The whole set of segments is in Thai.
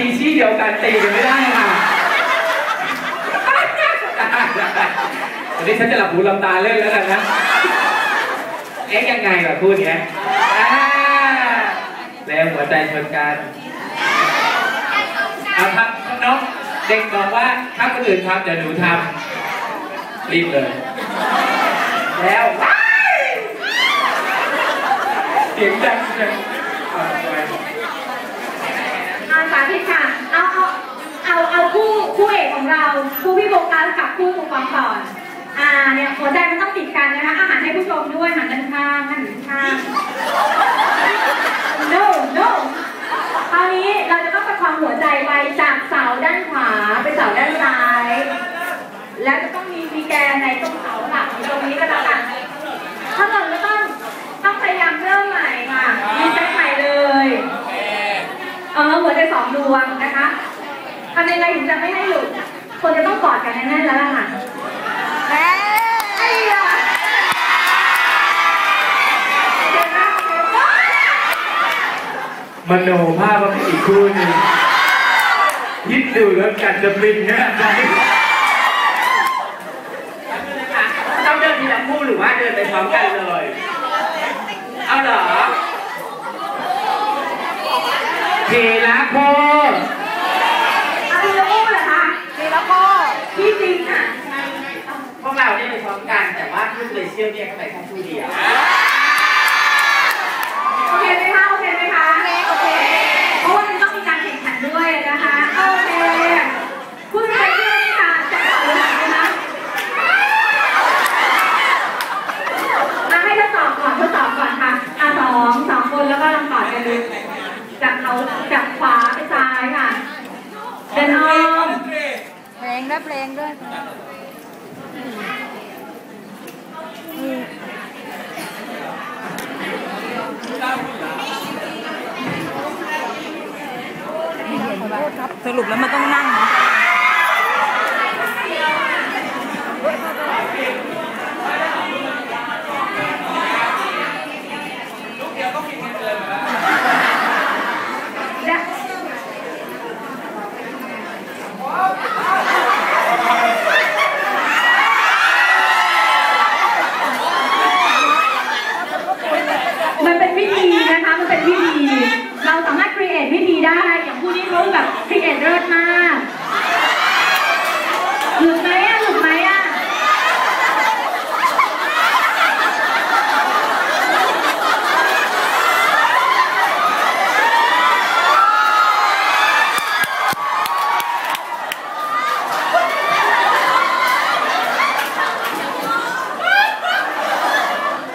ปีชีส์เดียวกันตีกันไม่ได้ค่ะวันนี้ฉันจะหลับหูหลับตาเล่นแล้วกันนะ เอ๊ะยังไงล่ะพูดเนี้ยแล้วหัวใจชนกันเอาทำน้องเด็กบอกว่าถ้าคนอื่นทำเดี๋ยวหนูทำรีบเลย แล้วเสียงดังจัง สาธิตค่ะ เอาเอาเอาเอาคู่คู่เอกของเราคู่พี่โบกัสกับคู่ครูฟังก่อนอ่าเนี่ยหัวใจมันต้องติดกันนะคะอาหารให้ผู้ชมด้วยหันด้านข้างหันด้านข้าง no no คราวนี้เราจะต้องประคองหัวใจไปจากเสาด้านขวาไปเสาด้านซ้าย แล้วจะต้องมีมีแกนในตรงเสาหลักตรงนี้ก็แล้วกันถ้าเราก็ต้องต้องพยายามเริ่มใหม่ค่ะมีใหม่เลยเอ อหัวใจสองดวงนะคะทำยังไงถึงจะไม่ให้หลุดคนจะต้องกอดกันแน่นๆแล้วล่ะค่ะไอ้ยาเดี๋ยวนะเดี๋ยวนะมโนภาพว่าเป็นอีกคู่หนึ่งคิดดูแล้วกันจะบินขนาดไหนต้องเดินทีละคู่หรือว่าเดินไปพร้อมกันเลย เอาเหรอ เทละโคเอาทีละคู่เหรอคะทีละคู่พี่จริงอะพวกเราเนี่ยไปพร้อมกันแต่ว่าคู่เลยเชี่ยวเนี่ยเขาไปแค่คู่เดียว โอเคไหมคะโอเคไหมคะโอเคเพราะว่ามันต้องมีการแข่งขันด้วยนะคะโอเคคุณใครเชื่อไหมคะจะต่อหรือหลังไหมคะมาให้ทดสอบก่อนทดสอบก่อนค่ะอะสองสองคนแล้วก็ลองกอดกันดูจากเขาจากขวาไปซ้ายค่ะ เดินออมเพลงด้วเพลงด้วยสรุปแล้วมันต้องนั่งนะ และมันเป็นวิธีนะคะ มันเป็นวิธี เราสามารถ create ได้อย่างผู้นี้เขาแบบ create เลิศมากหลุดไหมอะหลุดไหมอะ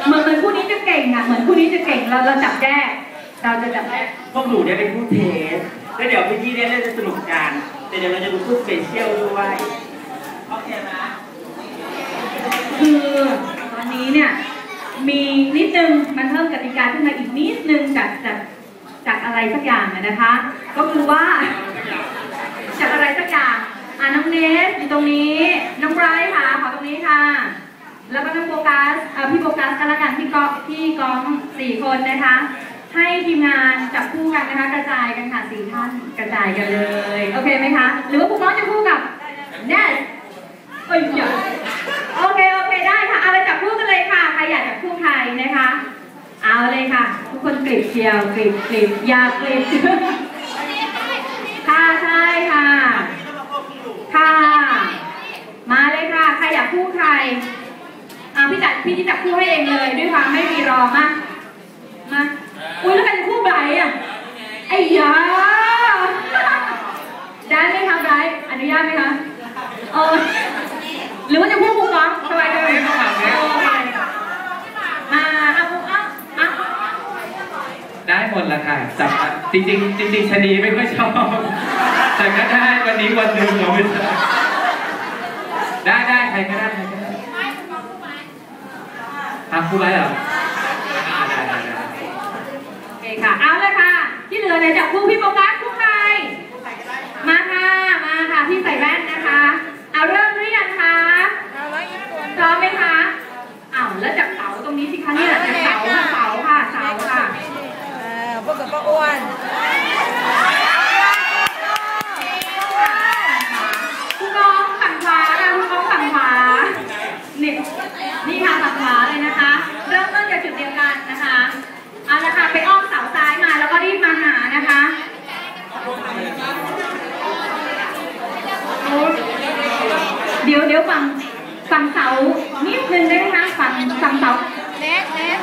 เหมือนเหมือนคู่นี้จะเก่งอะเหมือนคู่นี้จะเก่งเราเราจับแยก เราจะจับแยกพวกหนูเนี่ยเป็นคู่เทสแล้วเดี๋ยวพี่ๆเนี่ยเล่นจะสนุกกัน แต่เดี๋ยวเราจะดูคู่สเปเชียลด้วยโอเคไหมคือตอนนี้เนี่ยมีนิดนึงมันเพิ่มกติกาขึ้นมาอีกนิดนึงจากจากจากอะไรสักอย่างอะนะคะ ก็คือว่าจากอะไรสักอย่างอะน้องเนสอยู่ตรงนี้ น้องไบรท์ค่ะขอตรงนี้ค่ะ แล้วก็น้องโฟกัสอะพี่โฟกัสกันละกันพี่กอพี่กองสี่คนนะคะ ให้ทีมงานจับคู่กันนะคะ กระจายกันค่ะสี่ท่านกระจายกันเลย โอเคไหมคะ หรือว่าครูก้องจะคู่กับเนสเอ้ยอย่าโอเคโอเคได้ค่ะเอาไปจับคู่กันเลยค่ะใครอยากจับคู่ใครนะคะ เอาเลยค่ะ ทุกคนกรีบเชียวกรีบกรีบอยากกรีบค่ะใช่ค่ะค่ะ มาเลยค่ะใครอยากคู่ใครอ่าพี่จัดพี่ที่จับคู่ให้เองเลยด้วยความไม่มีรอมามา อุ้ยแล้วใครจะคู่ไบรท์อะ ไอ้ยาได้ไหมคะไบรท์อนุญาตไหมคะเออหรือว่าจะพูดครูก้องสบายใจโอเคอ่าเอาครูก้องอะได้หมดละค่ะจับจริงจริงๆจริงๆชะนีไม่ค่อยชอบแต่ก็ได้วันนี้วันหนึ่งเราไม่ได้ได้ได้ใครก็ได้ใครก็ได้ทำคู่ไรเหรออ่าได้ได้ได้ โอเคค่ะ เอาเลยค่ะ ที่เหลือเนี่ยจับคู่พี่โฟกัสคู่ใครมาค่ะมาค่ะพี่ใส่แว่นนะคะ เอาเริ่มหรือยังคะเอาแล้วอีกคนพร้อมไหมคะอ้าวแล้วจับเสาตรงนี้สิคะเนี่ยจับเสาค่ะเสาค่ะเสาค่ะเอพวกกับป้าอ้วน เดี๋ยวเดี๋ยวฝังฝังเสานิดนึงได้ไหมคะฝังฝังเสาเล็กเล็ก